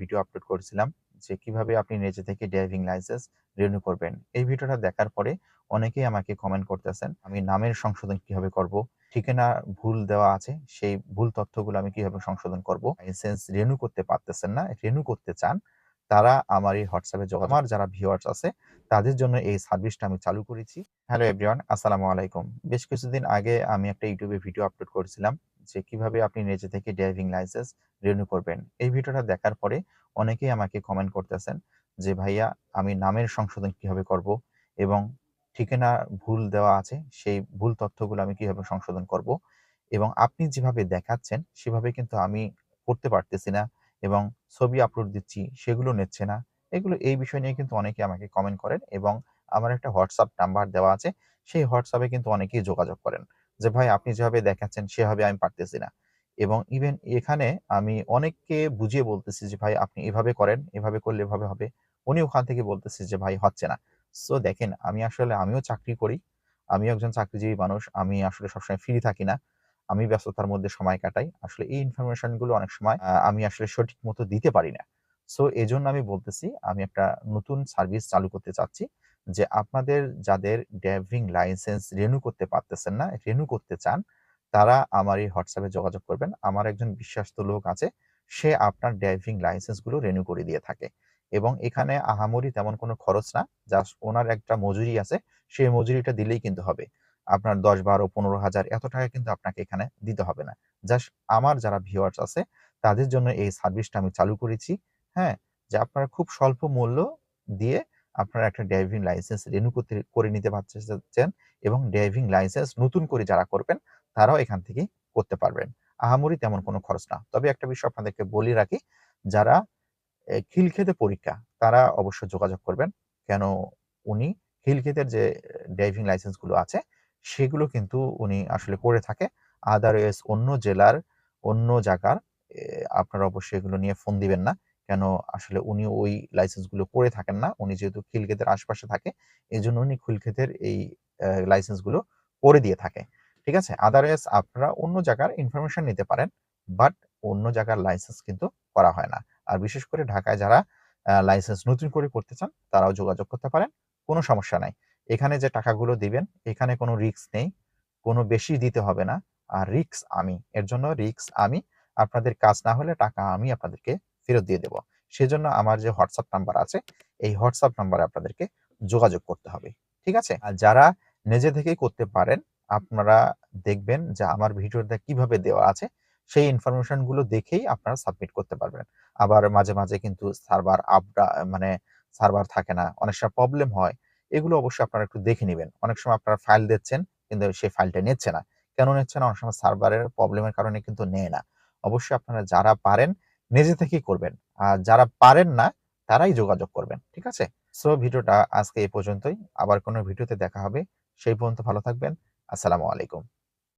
Video upload করেছিলাম যে কীভাবে আপনি নিজে থেকে ড্রাইভিং লাইসেন্স রিনিউ করবেন। এই ভিডিওটা দেখার পরে অনেকেই আমাকে কমেন্ট করতেছেন, আমি নামের সংশোধন কীভাবে করব? ঠিকানা ভুল দেওয়া আছে, সেই ভুল তথ্যগুলো আমি কীভাবে সংশোধন করব? লাইসেন্স রিনিউ করতে পারতেছেন না, রিনিউ করতে চান, তারা আমার এই হোয়াটসঅ্যাপে যোগাযোগ আমার যারা ভিউয়ার্স আছে, তাদের জন্য এই সার্ভিসটা আমি চালু করেছি। হ্যালো এভরিওয়ান, আসসালামু আলাইকুম। বেশ কিছুদিন আগে আমি একটা ইউটিউবে ভিডিও আপলোড করেছিলাম যে কীভাবে আপনি নিজে থেকে ড্রাইভিং লাইসেন্স রিনিউ করবেন। এই ভিডিওটা দেখার পরে অনেকেই আমাকে কমেন্ট করতেছেন যে, "ভাইয়া আমি নামের সংশোধন কীভাবে করব? এবং ঠিকানা ভুল দেওয়া আছে, সেই ভুল তথ্যগুলো আমি কীভাবে সংশোধন করব?" এবং আপনি যেভাবে দেখাচ্ছেন সেভাবে কিন্তু আমি করতে পারতেছি না এবং ছবি আপলোড দিচ্ছি সেগুলো নিচ্ছে না। এগুলো এই বিষয় নিয়ে কিন্তু অনেকে আমাকে কমেন্ট করেন এবং আমার একটা হোয়াটসঅ্যাপ নাম্বার দেওয়া আছে। সেই হোয়াটসঅ্যাপে কিন্তু অনেকেই যোগাযোগ করেন। যে, "ভাই আপনি যেভাবে দেখাচ্ছেন সেভাবে আমি পারতেছি না।" এবং ইভেন এখানে আমি অনেককে বুঝিয়ে বলতেছি যে, "ভাই আপনি এভাবে করেন, এভাবে করলে এভাবে হবে।" উনি ওখান থেকে বলতেছে যে, "ভাই হচ্ছে না।" সো দেখেন আমি আসলে আমিও চাকরি করি। আমিও একজন চাকরিজীবী মানুষ। আমি আসলে সবসময় ফ্রি থাকি না। আমি ব্যস্ততার মধ্যে সময় কাটাই। আসলে এই ইনফরমেশনগুলো অনেক সময় আমি আসলে সঠিক মতো দিতে পারি না। সো এজন্য আমি বলতেছি আমি একটা নতুন সার্ভিস চালু করতে চাচ্ছি যে, আপনাদের যাদের ড্রাইভিং লাইসেন্স রিনিউ করতে পারতেছেন না, রিনিউ করতে চান, তারা আমার এই হোয়াটসঅ্যাপে যোগাযোগ করবেন। আমার একজন বিশ্বস্ত লোক আছে। সে আপনার ড্রাইভিং লাইসেন্সগুলো রিনিউ করে দিয়ে থাকে। এবং এখানে আহামরি তেমন কোনো খরচ না। জাস্ট ওনার একটা মজুরি আছে। সেই মজুরিটা দিলেই কিন্তু হবে। আপনার দশ বারো পনেরো হাজার এত টাকা কিন্তু আপনাকে এখানে দিতে হবে না। জাস্ট আমার যারা ভিউয়ার্স আছে তাদের জন্য এই সার্ভিসটা আমি চালু করেছি। হ্যাঁ? যে আপনারা খুব স্বল্প মূল্য দিয়ে আপনারা একটা ড্রাইভিং লাইসেন্স রিনিউ করতে করে নিতে পারছেন এবং ড্রাইভিং লাইসেন্স নতুন করে যারা করবেন তারাও এখান থেকেই করতে পারবেন। আহামরি তেমন কোনো খরচ না। তবে একটা বিষয় আপনাদেরকে বলে রাখি, যারা এ খিলক্ষেতে পরীক্ষা তারা অবশ্যই যোগাযোগ করবেন। কেন উনি খিলক্ষেতের যে ড্রাইভিং লাইসেন্সগুলো আছে সেগুলো কিন্তু উনি আসলে করে থাকে। আদারওয়াইজ অন্য জেলার, অন্য জায়গার আপনারা অবশ্যই এগুলো নিয়ে ফোন দিবেন না। কেন আসলে উনি ওই লাইসেন্সগুলো করে থাকেন না। উনি যেহেতু খিলক্ষেতের আশপাশে থাকে, এই জন্য উনি খিলক্ষেতের এই অ্যা লাইসেন্সগুলো করে দিয়ে থাকে। ঠিক আছে? আদারওয়াইজ আপনারা অন্য জায়গার ইনফরমেশন নিতে পারেন। বাট অন্য জায়গার লাইসেন্স কিন্তু করা হয় না। আর বিশেষ করে ঢাকায় যারা লাইসেন্স নতুন করে করতে চান তারাও যোগাযোগ করতে পারেন। কোনো সমস্যা নাই। এখানে যে টাকাগুলো দিবেন এখানে কোনো রিস্ক নেই। কোনো বেশি দিতে হবে না। আর রিস্ক আমি। এর জন্য রিস্ক আমি। আপনাদের কাজ না হলে টাকা আমি আপনাদেরকে ফেরত দিয়ে দেব। সেজন্য আমার যে হোয়াটসঅ্যাপ নাম্বার আছে, এই হোয়াটসঅ্যাপ নাম্বারে আপনাদেরকে যোগাযোগ করতে হবে। ঠিক আছে? আর যারা নিজে থেকেই করতে পারেন, আপনারা দেখবেন যে আমার ভিডিওটা কীভাবে দেওয়া আছে, সেই ইনফরমেশনগুলো দেখেই আপনারা সাবমিট করতে পারবেন। আবার মাঝে, মাঝে কিন্তু সার্ভার আপ ডা মানে সার্ভার থাকে না। অনেক সময় প্রবলেম হয়। এগুলো অবশ্যই আপনারা একটু দেখে নেবেন অনেক সময় আপনারা ফাইল দিচ্ছেন কিন্তু সেই ফাইলটা নিচ্ছে না। কেন নিচ্ছে না? অনেক সময় সার্ভারের প্রবলেমের কারণে কিন্তু নেয় না। অবশ্যই আপনারা যারা পারেন নিজে থেকেই করবেন। আর যারা পারেন না, তারাই যোগাযোগ করবেন। ঠিক আছে? সো ভিডিওটা আজকে এই পর্যন্তই। আবার কোনো ভিডিওতে দেখা হবে। সেই পর্যন্ত ভালো থাকবেন। আসসালামু আলাইকুম।